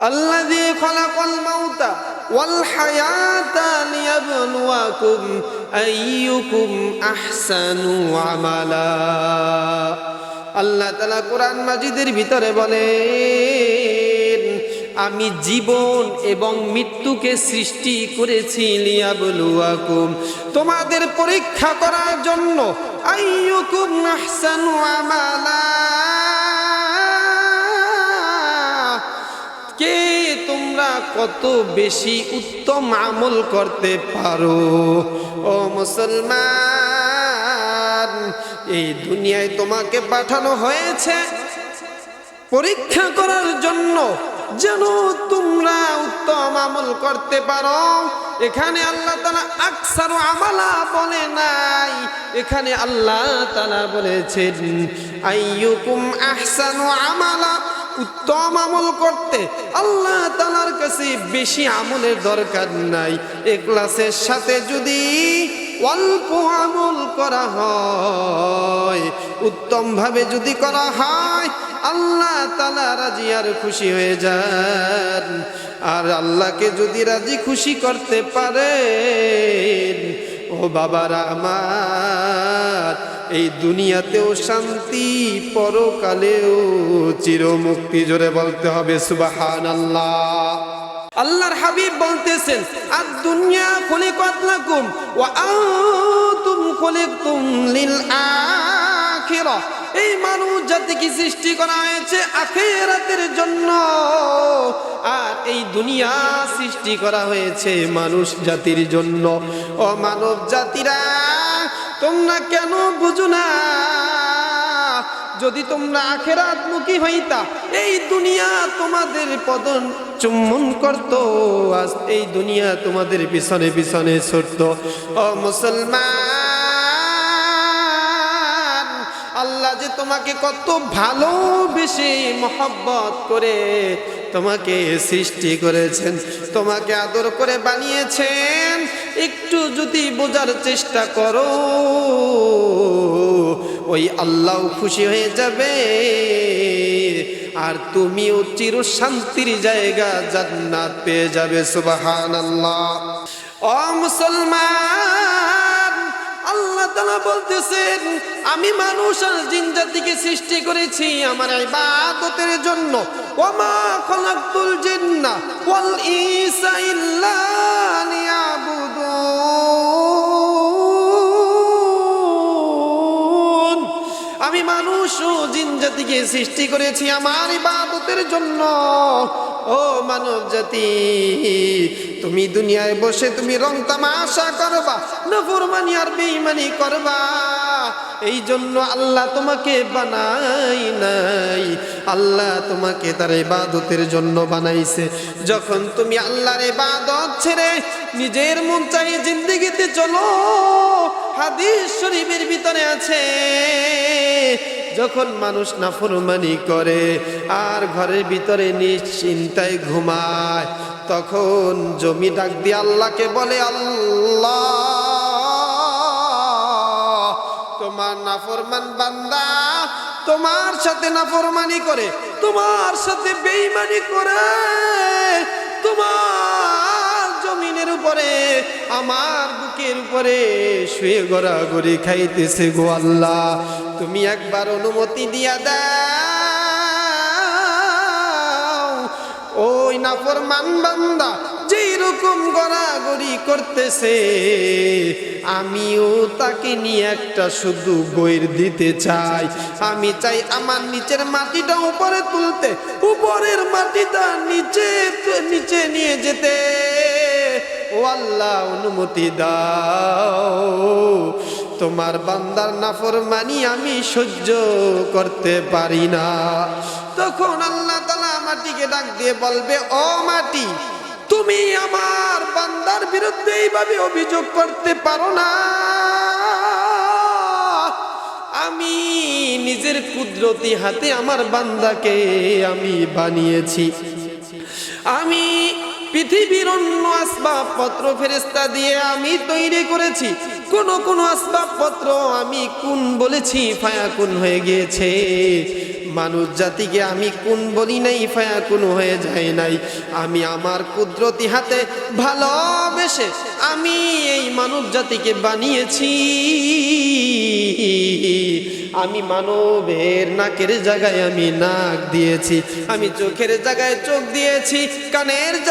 الذي خلق الموت والحياة ليبلوكم أيكم أحسن عملا আল্লাহ তালা কোরআন মাজিদের ভিতরে বলেন আমি জীবন এবং মৃত্যুকে সৃষ্টি করেছি লিয়াবলুয়াকুম তোমাদের পরীক্ষা করার জন্য আইয়ুকুম আহসানু আমালা কত বেশি উত্তম আমল করতে পারো? ও মুসলমান, এই দুনিয়ায় তোমাকে পাঠানো হয়েছে পরীক্ষা করার জন্য যেন তোমরা উত্তম আমল করতে পারো। এখানে আল্লাহ তালা আকসার আমালা বলে নাই। এখানে আল্লাহ তালা বলেছেন, আইয়ুকুম আহসানু আমালা উত্তম আমল করতে আল্লাহ তালার কাছে বেশি আমলের দরকার নাই। এক্লাসের সাথে যদি অল্প আমল করা হয় উত্তম ভাবে যদি করা হয়, আল্লাহ তালা রাজি আর খুশি হয়ে যান। আর আল্লাহকে যদি রাজি খুশি করতে পারে ও বাবারা আমার এই দুনিয়াতেও শান্তি, পরকালেও চিরমুক্তি জোরে বলতে হবে সুবাহান আল্লাহ আল্লাহর হাবিব বলতেছেন, আর দুনিয়া খলিকাত লাকুম ওয়া আনতুম খলিকতুম লিল আখিরাহ এই মানুষ জাতিকে সৃষ্টি করা হয়েছে আখেরাতের জন্য, আর এই দুনিয়া সৃষ্টি করা হয়েছে মানুষ জাতির জন্য। ও মানব জাতিরা তোমরা কেন বুঝো না? যদি তোমরা আখেরাতমুখী হইতা, এই দুনিয়া তোমাদের পদন চুম্বন করত, আজ এই দুনিয়া তোমাদের পিছনে পিছনে ছুটত। ও মুসলমান! আল্লাহ যে তোমাকে কত ভালোবেসে মহব্বত করে তোমাকে সৃষ্টি করেছেন, তোমাকে আদর করে বানিয়েছেন, একটু যদি বোঝার চেষ্টা করো, ওই আল্লাহ খুশি হয়ে যাবে। আর তুমিও চির শান্তির জায়গা জান্নাত পেয়ে যাবে সুবাহান আল্লাহ ও মুসলমান! তালা বলতেছেন, আমি মানুষ আর জিন জাতিকে সৃষ্টি করেছি আমার ইবাদতের জন্য। ওমা খলাকতুল জিন্না ওয়াল ইনসা ইল্লা আমি মানুষ ও জিন জাতিকে সৃষ্টি করেছি আমার ইবাদতের জন্য। ও মানব জাতি, তুমি দুনিয়ায় বসে তুমি রং তামাশা করবা, নফরমানি আর বেঈমানি করবা। এই জন্য আল্লাহ তোমাকে বানাই নাই, আল্লাহ তোমাকে তার ইবাদতের জন্য বানাইছে। যখন তুমি আল্লাহর ইবাদত ছেড়ে নিজের মন চাই জিন্দিগিতে চলো, হাদিস শরীফের ভিতরে আছে যখন মানুষ নাফরমানি করে আর ঘরের ভিতরে নিশ্চিন্তায় ঘুমায়, তখন জমি ডাক দিয়ে আল্লাহকে বলে, আল্লাহ, তোমার নাফরমান বান্দা, তোমার সাথে নাফরমানি করে, তোমার সাথে বেইমানি করে, তোমার জমিনের উপরে, আমার বুকের উপরে শুয়ে গড়াগড়ি খাইতেছে গো আল্লাহ। তুমি একবার অনুমতি দিয়া দাও। ওই নাফরমান বান্দা যেই রকম গড়াগড়ি করতেছে, আমিও তাকে নিয়ে একটা শুধু বইয়ের দিতে চাই। আমি চাই আমার নিচের মাটিটা উপরে তুলতে, উপরের মাটিটা নিচে নিচে নিয়ে যেতে। ও আল্লাহ, অনুমতি দাও। তোমার বান্দার নাফর মানি আমি সহ্য করতে পারি না। তখন আল্লাহ তালা মাটিকে ডাক দিয়ে বলবে, ও মাটি, তুমি আমার বান্দার বিরুদ্ধে এইভাবে অভিযোগ করতে পারো না। আমি নিজের কুদরতি হাতে আমার বান্দাকে আমি বানিয়েছি। আমি পৃথিবীর অন্য আসবাবপত্র ফেরেস্তা দিয়ে আমি তৈরি করেছি। কোন কোন আসবাবপত্র আমি কোন বলেছি, ফায়া কোন হয়ে গিয়েছে। মানুষ জাতিকে আমি কোন বলি নাই, ফায়া কোন হয়ে যায় নাই। আমি আমার কুদরতি হাতে ভালোবেসে আমি এই মানব জাতিকে বানিয়েছি। আমি মানবের নাকের জায়গায় আমি নাক দিয়েছি। আমি চোখের জায়গায় চোখ দিয়েছি, কানের